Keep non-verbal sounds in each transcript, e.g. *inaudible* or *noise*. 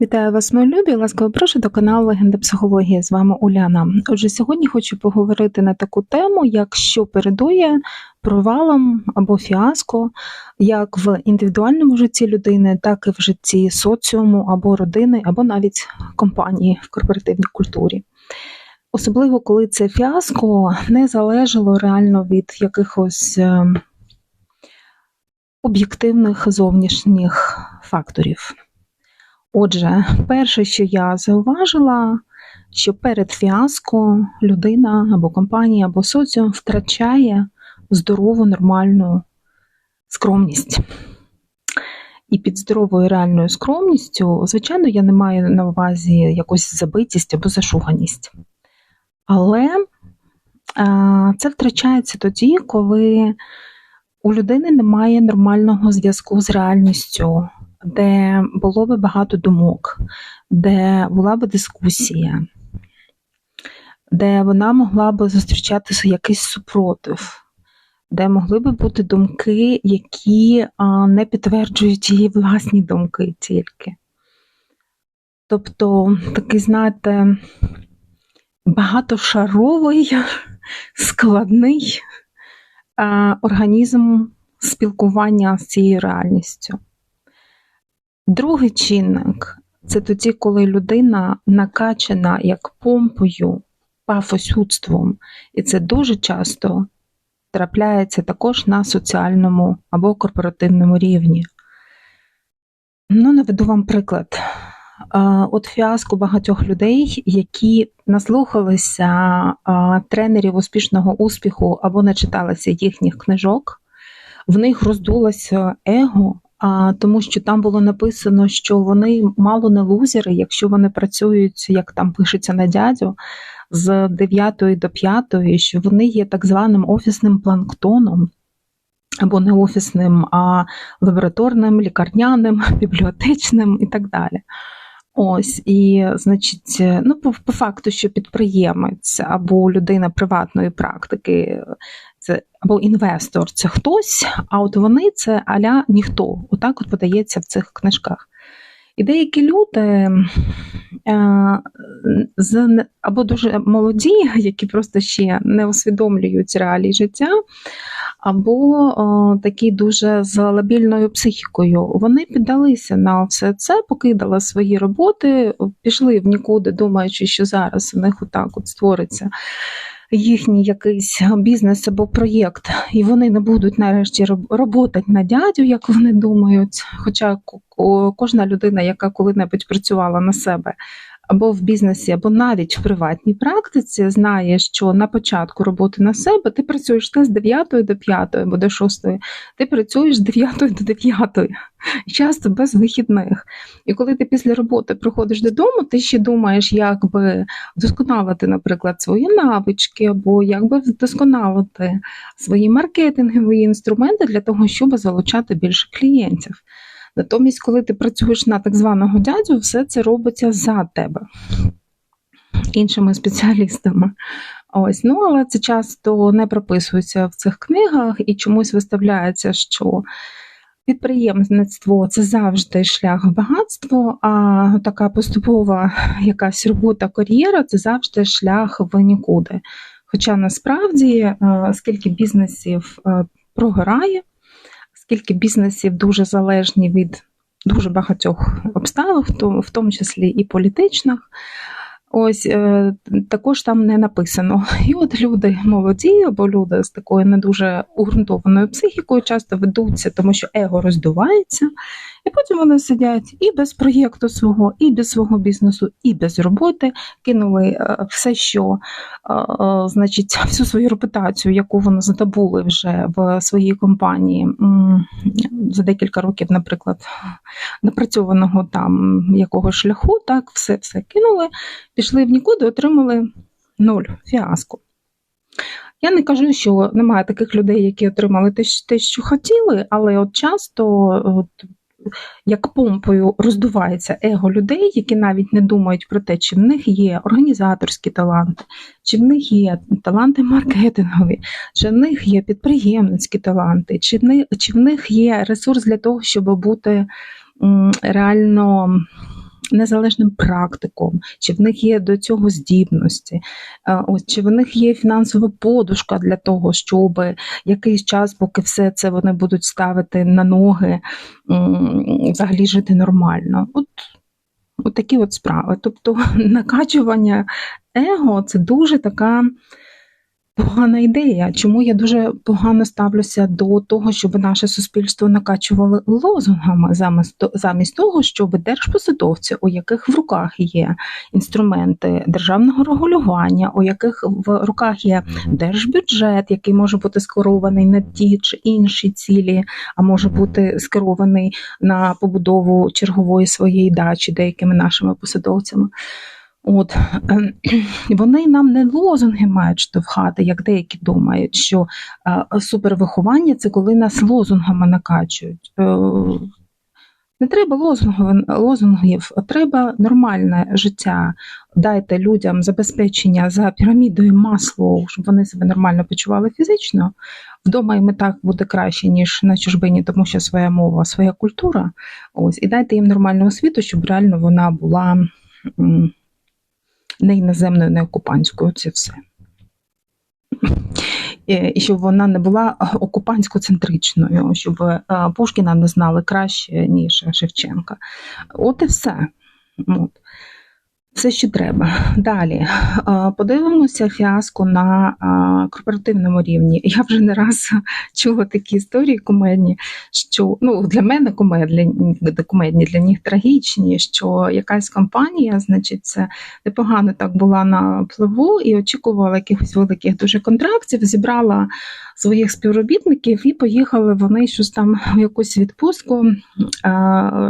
Вітаю вас, мої любі. Ласкаво прошу до каналу Легенда психології. З вами Уляна. Отже, сьогодні хочу поговорити на таку тему, як що передує провалом або фіаско, як в індивідуальному житті людини, так і в житті соціуму або родини, або навіть компанії в корпоративній культурі. Особливо, коли це фіаско не залежало реально від якихось е, об'єктивних зовнішніх факторів. Отже, перше, що я зауважила, що перед фіаско людина або компанія, або соціум втрачає здорову, нормальну скромність. І під здоровою реальною скромністю, звичайно, я не маю на увазі якусь забитість або зашуганість. Але а, це втрачається тоді, коли у людини немає нормального зв'язку з реальністю де було би багато думок, де була би дискусія, де вона могла би зустрічатися якийсь супротив, де могли би бути думки, які не підтверджують її власні думки тільки. Тобто такий, знаєте, багатошаровий, *laughs* складний організм спілкування з цією реальністю. Другий чинник це тоді, коли людина накачана як помпою, пафосюдством, і це дуже часто трапляється також на соціальному або корпоративному рівні. Ну, наведу вам приклад. От фіаско багатьох людей, які наслухалися тренерів успішного успіху або начиталися їхніх книжок, в них роздулося его, тому, що там було написано, що вони мало не лузери, якщо вони працюють, як там пишеться на дядю, з 9 до 5, що вони є так званим офісним планктоном. Або не офісним, а лабораторним, лікарняним, *laughs* бібліотечним і так далі. Ось, і, значить, ну, по, по факту, що підприємець або людина приватної практики це або інвестор це хтось, а от вони це аля ніхто. Отак от подається в цих книжках. І деякі люди е, або дуже молоді, які просто ще не усвідомлюють реалії життя, або такі дуже з лабільною психікою. Вони піддалися на все це, покидали свої роботи, пішли в нікуди, думаючи, що зараз у них отак от створиться їхній якийсь бізнес або проєкт, і вони не будуть нарешті роботати на дядю, як вони думають. Хоча кожна людина, яка коли-небудь працювала на себе, або в бізнесі, або навіть в приватній практиці знає, що на початку роботи на себе ти працюєш не з 9 до 5 або до 6, ти працюєш з 9 до 9, часто без вихідних. І коли ти після роботи приходиш додому, ти ще думаєш, як би вдосконалити, наприклад, свої навички, або як би вдосконалити свої маркетингові інструменти для того, щоб залучати більше клієнтів. Натомість, коли ти працюєш на так званого дядю, все це робиться за тебе іншими спеціалістами. Ось, ну, Але це часто не прописується в цих книгах і чомусь виставляється, що підприємництво це завжди шлях в багатство, а така поступова якась робота кар'єра це завжди шлях в нікуди. Хоча насправді, е, скільки бізнесів е, прогорає, скільки бізнесів дуже залежні від дуже багатьох обставин, в тому числі і політичних. Ось е, також там не написано. І от люди молоді, або люди з такою не дуже угрунтованою психікою часто ведуться, тому що его роздувається, і потім вони сидять і без проєкту свого, і без свого бізнесу, і без роботи, кинули е, все, що е, значить, *laughs* всю свою репутацію, яку вони здобули вже в своїй компанії за декілька років, наприклад, напрацьованого там якогось шляху, так, все все кинули, пішли в нікуди, отримали нуль фіаско. Я не кажу, що немає таких людей, які отримали те, що хотіли, але от часто от, як помпою роздувається его людей, які навіть не думають про те, чи в них є організаторські таланти, чи в них є таланти маркетингові, чи в них є підприємницькі таланти, чи в них, чи в них є ресурс для того, щоб бути реально незалежним практиком, чи в них є до цього здібності, е, чи в них є фінансова подушка для того, щоб якийсь час, поки все це вони будуть ставити на ноги, взагалі жити нормально. От, от такі от справи. Тобто *laughs* накачування его це дуже така погана ідея. Чому я дуже погано ставлюся до того, щоб наше суспільство накачувало лозунгами замість замість того, щоб держпосадовці, у яких в руках є інструменти державного регулювання, у яких в руках є держбюджет, який може бути скерований на ті чи інші цілі, а може бути скерований на побудову чергової своєї дачі деякими нашими посадовцями. От ем, *clears throat* Вони нам не лозунги мають штовхати, як деякі думають, що е, супервиховання це коли нас лозунгами накачують. Е, не треба лозунгів, треба нормальне життя. Дайте людям забезпечення за пірамідою масло, щоб вони себе нормально почували фізично. Вдома їм і так буде краще, ніж на чужбині, тому що своя мова, своя культура. Ось, І дайте їм нормальну освіту, щоб реально вона була не іноземною, не окупантською це все. І щоб вона не була окупантсько-центричною, щоб е, Пушкіна не знали краще, ніж Шевченка. От і все. От все, що треба. Далі подивимося фіаско на корпоративному рівні. Я вже не раз чула такі історії кумедні, що ну для мене кумедні, кумедні, для них трагічні, що якась компанія, значить, це непогано так була на пливу і очікувала якихось великих дуже контрактів, зібрала своїх співробітників і поїхали вони щось там в якусь відпустку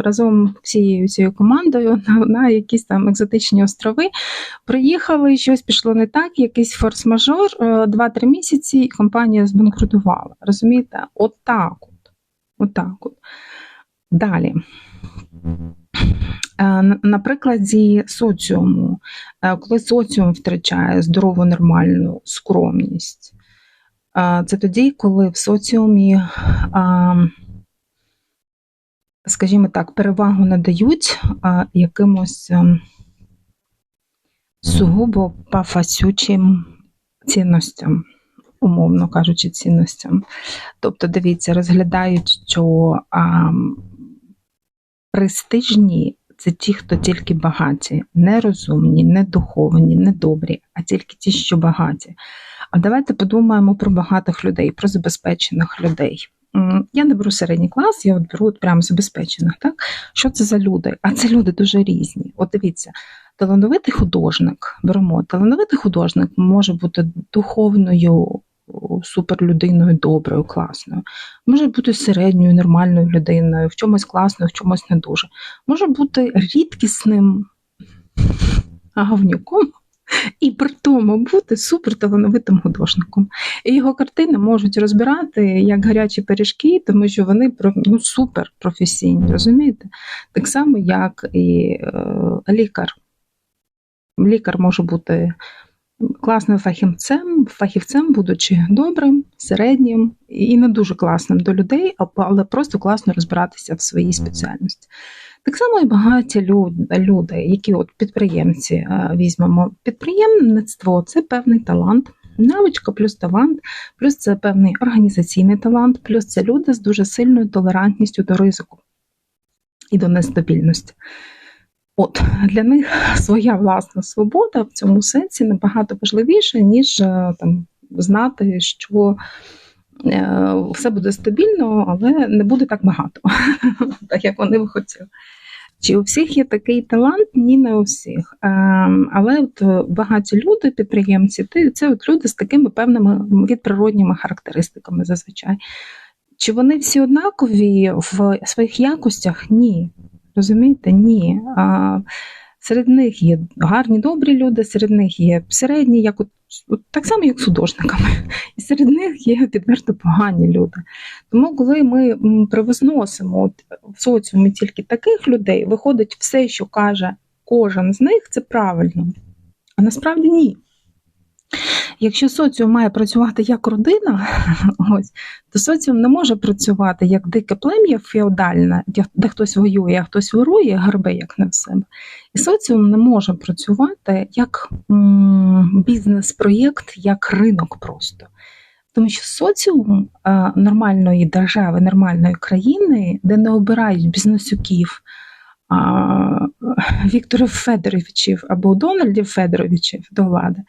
разом всією цією командою на якісь там екзотичні острови. Приїхали, щось пішло не так, якийсь форс-мажор, 2-3 е, місяці, і компанія збанкрутувала. Розумієте? От так от. От так от. Далі. Е, на прикладі соціуму, коли соціум втрачає здорову нормальну скромність, це тоді, коли в соціумі, скажімо так, перевагу надають якимось ем, сугубо пафасючим цінностям, умовно кажучи, цінностям. Тобто, дивіться, розглядають, що а, престижні це ті, хто тільки багаті, не розумні, не духовні, не добрі, а тільки ті, що багаті. А давайте подумаємо про багатих людей, про забезпечених людей. Я не беру середній клас, я от беру от прямо забезпечених. Так? Що це за люди? А це люди дуже різні. От дивіться, талановитий художник, беремо, талановитий художник може бути духовною, суперлюдиною, доброю, класною, може бути середньою, нормальною людиною, в чомусь класною, в чомусь не дуже. Може бути рідкісним гавнюком, і при тому бути суперталановитим художником. І його картини можуть розбирати як гарячі пиріжки, тому що вони ну, супер професійні, розумієте? Так само, як і е, лікар. Лікар може бути класним фахівцем, фахівцем, будучи добрим, середнім і не дуже класним до людей, але просто класно розбиратися в своїй спеціальності. Так само і багаті люди, які от підприємці е, візьмемо. Підприємництво це певний талант, навичка плюс талант, плюс це певний організаційний талант, плюс це люди з дуже сильною толерантністю до ризику і до нестабільності. От Для них своя власна свобода в цьому сенсі набагато важливіша, ніж е, там знати, що е, все буде стабільно, але не буде так багато, *laughs* так як вони б хотіли. Чи у всіх є такий талант? Ні, не у всіх. Ем, але от багаті люди, підприємці, це от люди з такими певними відприродніми характеристиками зазвичай. Чи вони всі однакові в своїх якостях? Ні. Розумієте? Ні. Серед них є гарні, добрі люди, серед них є середні, як от, от так само, як з і серед них є відверто погані люди. Тому, коли ми привозносимо от, в соціумі тільки таких людей, виходить все, що каже кожен з них, це правильно. А насправді ні. Якщо соціум має працювати як родина, *laughs* ось, то соціум не може працювати як дике плем'я феодальне, де, хтось воює, а хтось ворує, гребе як не в себе. І соціум не може працювати як бізнес-проєкт, як ринок просто. Тому що соціум е, нормальної держави, нормальної країни, де не обирають бізнесюків, Вікторів Федоровичів або Дональдів Федоровичів до влади.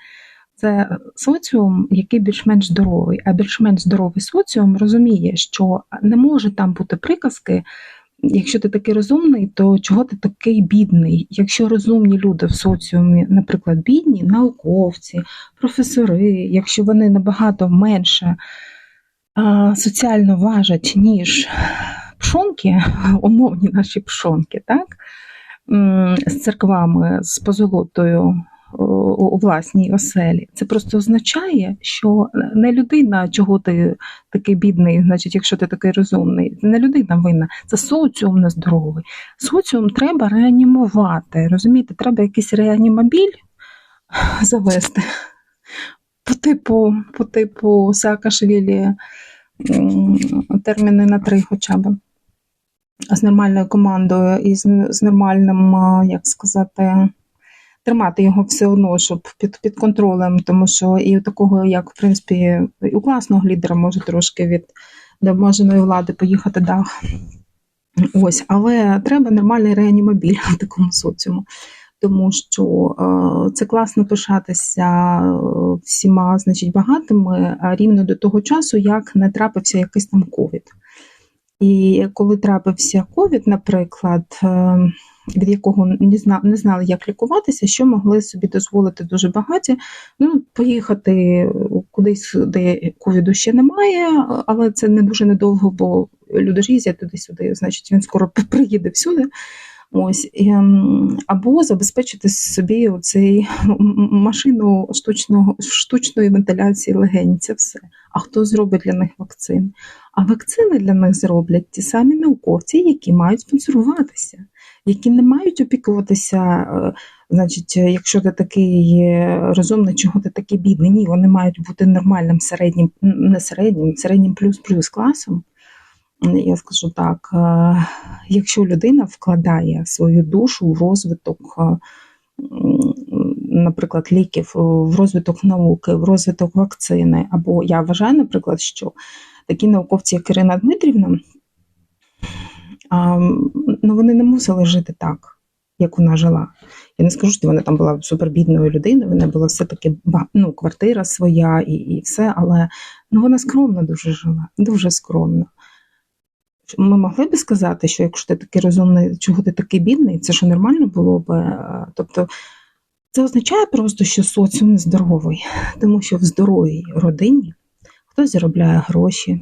Це соціум, який більш-менш здоровий, а більш-менш здоровий соціум розуміє, що не може там бути приказки. Якщо ти такий розумний, то чого ти такий бідний? Якщо розумні люди в соціумі, наприклад, бідні, науковці, професори, якщо вони набагато менше а, соціально важать, ніж пшонки, *laughs* умовні наші пшонки, так? З церквами, з позолотою у власній оселі. Це просто означає, що не людина, чого ти такий бідний, значить, якщо ти такий розумний, не людина винна, це соціум нездоровий. Соціум треба реанімувати. Розумієте, треба якийсь реанімобіль завести по типу, по типу Саакашвілі терміни на три хоча б. З нормальною командою і з, з нормальним, як сказати, тримати його все одно, щоб під, під контролем, тому що і такого, як в принципі, у класного лідера може трошки від необмеженої влади поїхати дах. Ось, але треба нормальний реанімобіль *laughs* в такому соціуму. Тому що е, це класно пишатися е, всіма, значить, багатими, рівно до того часу, як не трапився якийсь там ковід. І коли трапився ковід, наприклад, е, від якого не зна- не знали, як лікуватися, що могли собі дозволити дуже багаті, ну, поїхати кудись, де ковіду ще немає, але це не дуже недовго, бо люди ж їздять туди-сюди, значить він скоро приїде всюди. Ось ем, або забезпечити собі оцей м- м- машину штучного штучної вентиляції легень. Це все. А хто зробить для них вакцини? А вакцини для них зроблять ті самі науковці, які мають спонсоруватися, які не мають опікуватися. е, Значить, е, якщо ти такий е, розумний, чого ти такий бідний? Ні, вони мають бути нормальним середнім, не середнім, середнім плюс-плюс класом. Я скажу так: якщо людина вкладає свою душу в розвиток, наприклад, ліків, в розвиток науки, в розвиток вакцини, або я вважаю, наприклад, що такі науковці, як Ірина Дмитрівна, ну, вони не мусили жити так, як вона жила. Я не скажу, що вона там була супербідною людиною, вона була все-таки ну, квартира своя і, і все, але ну, вона скромно дуже жила, дуже скромно. Ми могли би сказати, що якщо ти такий розумний, чого ти такий бідний, це що нормально було б. Е, Тобто це означає просто, що соціум нездоровий, тому що в здоровій родині хтось заробляє гроші,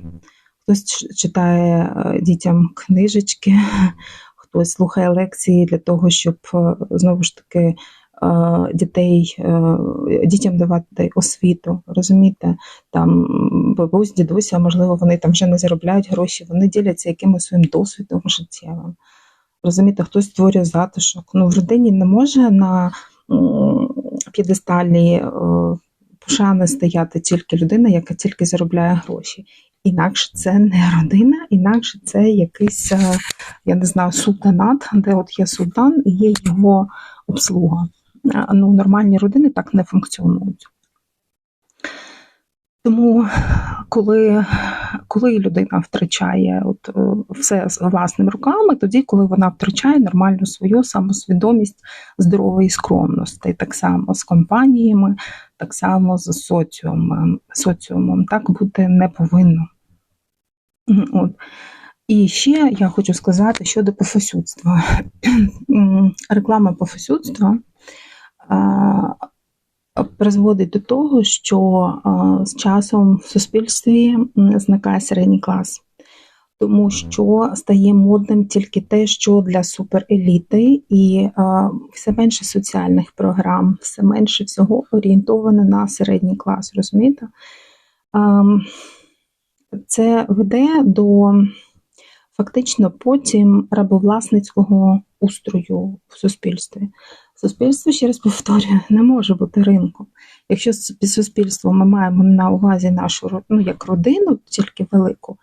хтось читає е, дітям книжечки, *laughs* хтось слухає лекції для того, щоб е, знову ж таки е, дітей, дітям давати освіту. Розумієте, там бабусь, дідуся, можливо, вони там вже не заробляють гроші, вони діляться якимось своїм досвідом життєвим. Розумієте, хтось створює затишок. Ну, в родині не може на п'єдесталі пошани стояти тільки людина, яка тільки заробляє гроші. Інакше це не родина, інакше це якийсь, е, я не знаю, султанат, де от є султан і є його обслуга. Ну, нормальні родини так не функціонують. Тому, коли, коли людина втрачає от, е, все з власними руками, тоді, коли вона втрачає нормальну свою самосвідомість здорової скромності, так само з компаніями, так само з соціумом. соціумом. Так бути не повинно. От. І ще я хочу сказати щодо пофасюдства. *clears throat* Реклама пофасюдства призводить до того, що з часом в суспільстві зникає середній клас. Тому що стає модним тільки те, що для супереліти, і а, все менше соціальних програм, все менше всього орієнтовано на середній клас, розумієте? Ам, Це веде до фактично потім рабовласницького устрою в суспільстві. Суспільство, ще раз повторюю, не може бути ринком. Якщо під суспільством ми маємо на увазі нашу ну, як родину, тільки велику,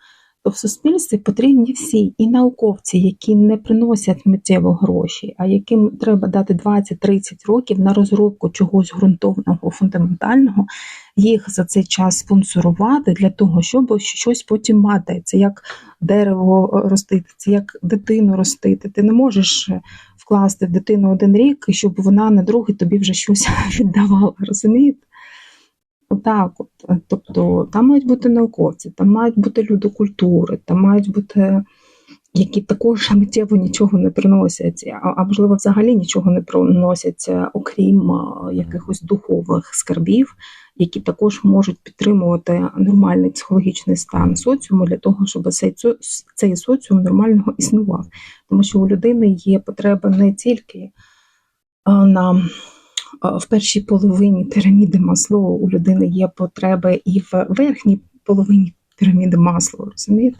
то в суспільстві потрібні всі і науковці, які не приносять миттєво гроші, а яким треба дати 20-30 років на розробку чогось ґрунтовного, фундаментального, їх за цей час спонсорувати для того, щоб щось потім мати. Це як дерево ростити, це як дитину ростити. Ти не можеш вкласти в дитину один рік, щоб вона на другий тобі вже щось *laughs* віддавала. Розумієте? Отак, от. Тобто там мають бути науковці, там мають бути люди культури, там мають бути, які також миттєво нічого не приносять, а, можливо, взагалі нічого не приносять, окрім якихось духових скарбів, які також можуть підтримувати нормальний психологічний стан соціуму для того, щоб цей цей соціум нормально існував. Тому що у людини є потреба не тільки на в першій половині піраміди Маслоу у людини є потреби і в верхній половині піраміди Маслоу, розумієте?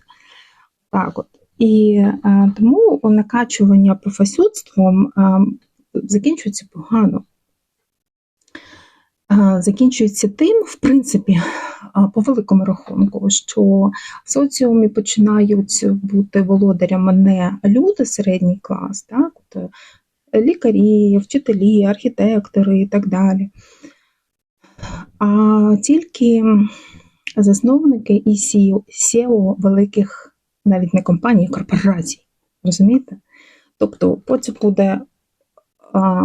Так от. І а, тому накачування професюдством а, закінчується погано. А, закінчується тим, в принципі, а, по великому рахунку, що в соціумі починають бути володарями не люди середній клас, так, от, лікарі, вчителі, архітектори і так далі. А тільки засновники і SEO великих, навіть не компаній, а корпорацій. Розумієте? Тобто потім буде а,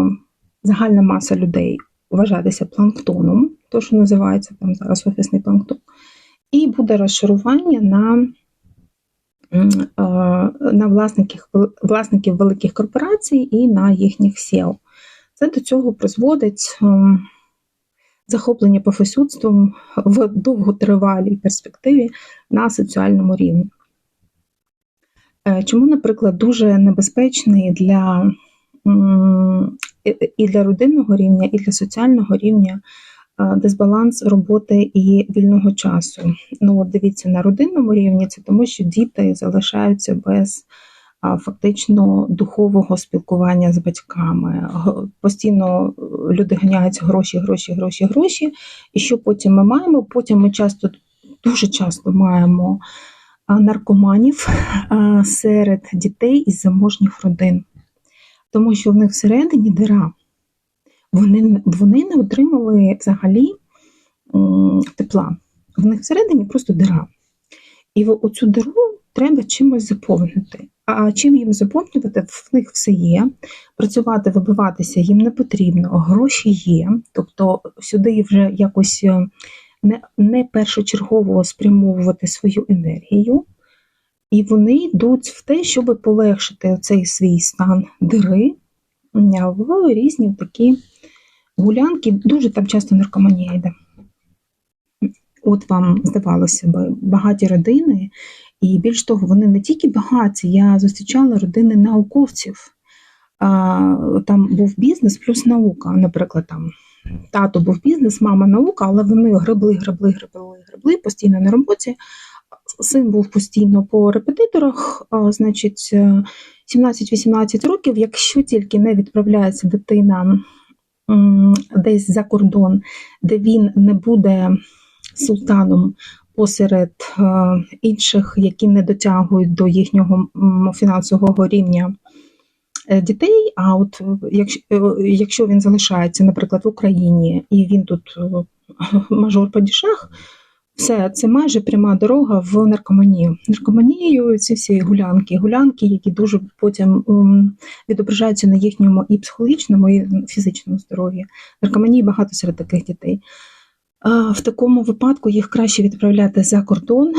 загальна маса людей вважатися планктоном, то, що називається там зараз офісний планктон, і буде розшарування на на власників власників великих корпорацій і на їхніх SEO. Це до цього призводить захоплення професюдством в довготривалій перспективі на соціальному рівні. Е, чому, наприклад, дуже небезпечний для і для родинного рівня, і для соціального рівня дисбаланс роботи і вільного часу. Ну, от дивіться, на родинному рівні це тому, що діти залишаються без фактично духового спілкування з батьками. Постійно люди ганяються гроші, гроші, гроші, гроші. І що потім ми маємо? Потім ми часто, дуже часто маємо наркоманів серед дітей із заможніх родин, тому що в них всередині дира. Вони вони не отримали взагалі тепла. В них всередині просто дира. І оцю диру треба чимось заповнити. А чим їм заповнювати? В них все є. Працювати, вибиватися їм не потрібно, гроші є. Тобто сюди вже якось е, не, не першочергово спрямовувати свою енергію. І вони йдуть в те, щоб полегшити цей свій стан дири в різні такі гулянки, дуже там часто наркоманія йде. От вам, здавалося б, багаті родини, і більш того, вони не тільки багаті, я зустрічала родини науковців. Там був бізнес плюс наука. Наприклад, там тато був бізнес, мама наука, але вони гребли, гребли, гребли, гребли постійно на роботі. Син був постійно по репетиторах, значить, 17-18 років, якщо тільки не відправляється дитина десь за кордон, де він не буде султаном посеред е, інших, які не дотягують до їхнього фінансового рівня е, дітей. А от е, якщо він залишається, наприклад, в Україні і він тут *laughs* мажор падішах, все, це майже пряма дорога в наркоманію. Наркоманією ці всі гулянки, гулянки, які дуже потім ум, відображаються на їхньому і психологічному, і фізичному здоров'ї. Наркоманії багато серед таких дітей. В такому випадку їх краще відправляти за кордон,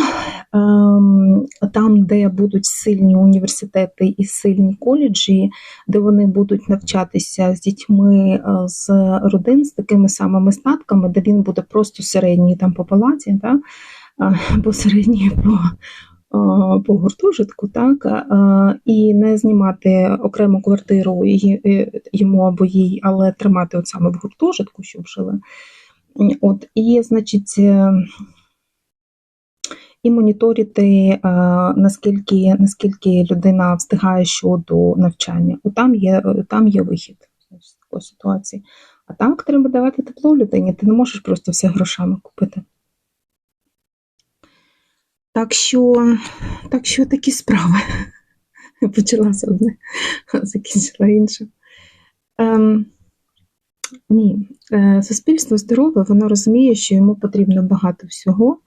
ем, там, де будуть сильні університети і сильні коледжі, де вони будуть навчатися з дітьми е, з родин з такими самими статками, де він буде просто середній там по палаті, так? або середній по по гуртожитку, так, і не знімати окрему квартиру йому або їй, але тримати от саме в гуртожитку, щоб жили. От, І, значить, е, і моніторити, е, наскільки наскільки людина встигає щодо навчання. От там є, там є вихід. такої ситуації. А так треба давати тепло людині, ти не можеш просто все грошами купити. Так що, так що такі справи. Почала з одне, закінчила інше. Ем, ні, е, суспільство здорове, воно розуміє, що йому потрібно багато всього,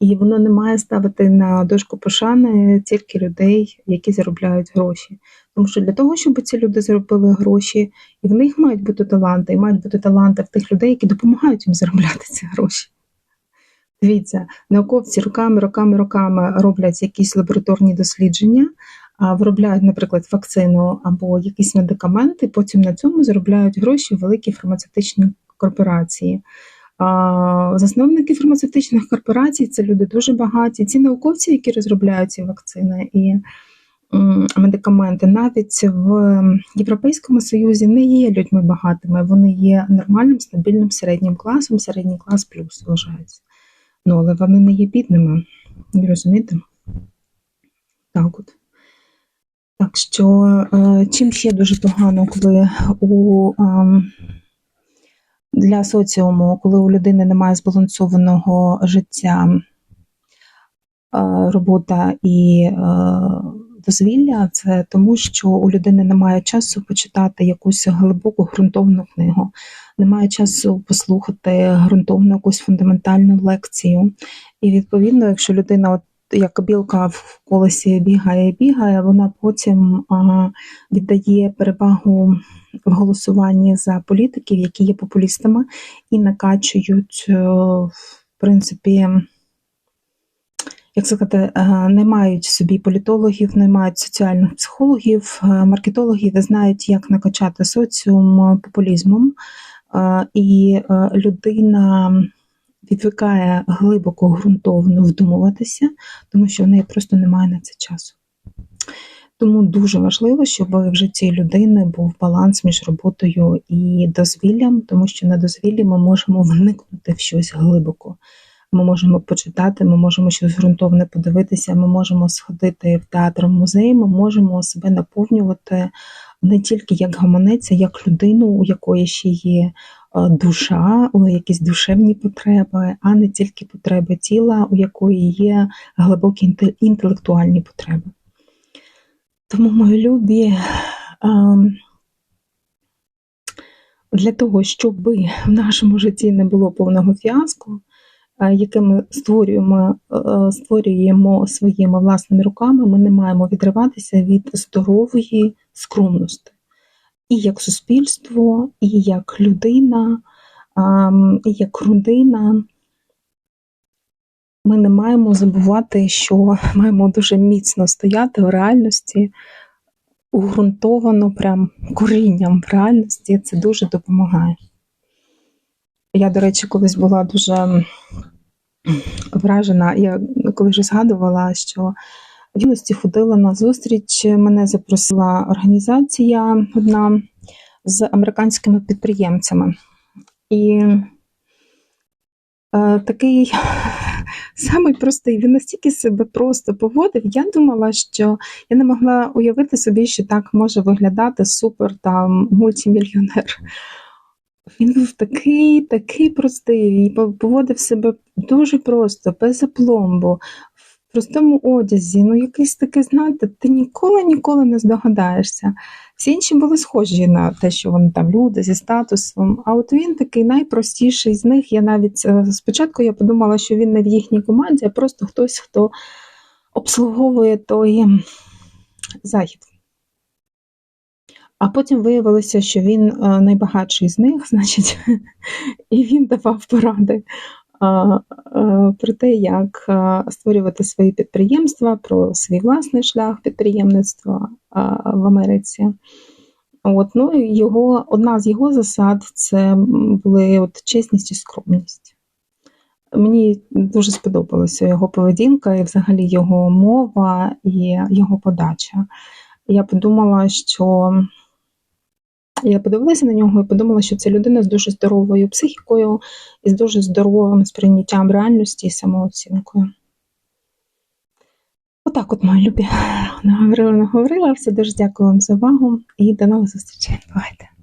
і воно не має ставити на дошку пошани тільки людей, які заробляють гроші. Тому що для того, щоб ці люди заробили гроші, і в них мають бути таланти, і мають бути таланти в тих людей, які допомагають їм заробляти ці гроші. Дивіться, науковці роками, роками, роками роблять якісь лабораторні дослідження, виробляють, наприклад, вакцину або якісь медикаменти, потім на цьому заробляють гроші великі фармацевтичні корпорації. Засновники фармацевтичних корпорацій це люди дуже багаті. Ці науковці, які розробляють ці вакцини і медикаменти, навіть в Європейському Союзі не є людьми багатими, вони є нормальним, стабільним середнім класом, середній клас плюс вважається. Ну, але вони не є бідними. Розумієте? Так от. Так що, е, чим ще дуже погано, коли у ем, для соціуму, коли у людини немає збалансованого життя, е, робота і е, дозвілля, це тому, що у людини немає часу почитати якусь глибоку ґрунтовну книгу, немає часу послухати ґрунтовну якусь фундаментальну лекцію. І відповідно, якщо людина от як білка в колесі бігає і бігає, вона потім віддає перевагу в голосуванні за політиків, які є популістами, і накачують, е, в принципі, як сказати, е, не мають собі політологів, не мають соціальних психологів, е, маркетологів і знають, як накачати соціум популізмом. І людина відвикає глибоко ґрунтовно вдумуватися, тому що в неї просто немає на це часу. Тому дуже важливо, щоб в житті людини був баланс між роботою і дозвіллям, тому що на дозвіллі ми можемо вникнути в щось глибоко. Ми можемо почитати, ми можемо щось ґрунтовне подивитися, ми можемо сходити в театр, в музей, ми можемо себе наповнювати не тільки як гаманець, а як людину, у якої ще є душа, якісь душевні потреби, а не тільки потреби тіла, у якої є глибокі інтелектуальні потреби. Тому, мої любі, ем, для того, щоб в нашому житті не було повного фіаско, е, яке ми створюємо, е, створюємо своїми власними руками, ми не маємо відриватися від здорової скромності. І як суспільство, і як людина, і як родина. Ми не маємо забувати, що *laughs* маємо дуже міцно стояти в реальності, уґрунтовано прям корінням в реальності. Це дуже допомагає. Я, до речі, колись була дуже вражена. Я коли вже згадувала, що юності ходила на зустріч. Мене запросила організація одна з американськими підприємцями. І е, такий *laughs* самий простий, він настільки себе просто поводив. Я думала, що я не могла уявити собі, що так може виглядати супер там мультимільйонер. Він був такий, такий простий, і поводив себе дуже просто, без апломбу, простому одязі. Ну, якийсь такий, знаєте, ти ніколи ніколи не здогадаєшся. Всі інші були схожі на те, що вони там люди зі статусом. А от він такий найпростіший з них. Я навіть е, спочатку я подумала, що він не в їхній команді, а просто хтось, хто обслуговує той захід. А потім виявилося, що він е, найбагатший з них, *laughs* значить, і він давав поради про те, як е, створювати свої підприємства, про свій власний шлях підприємництва е, в Америці. От, ну, його, одна з його засад це були от чесність і скромність. Мені дуже сподобалася його поведінка, і взагалі його мова і його подача. Я подумала, що я подивилася на нього і подумала, що це людина з дуже здоровою психікою і з дуже здоровим сприйняттям реальності і самооцінкою. Отак от, мої любі, наговорила, наговорила. Все дуже дякую вам за увагу і до нових зустрічей. Бувайте!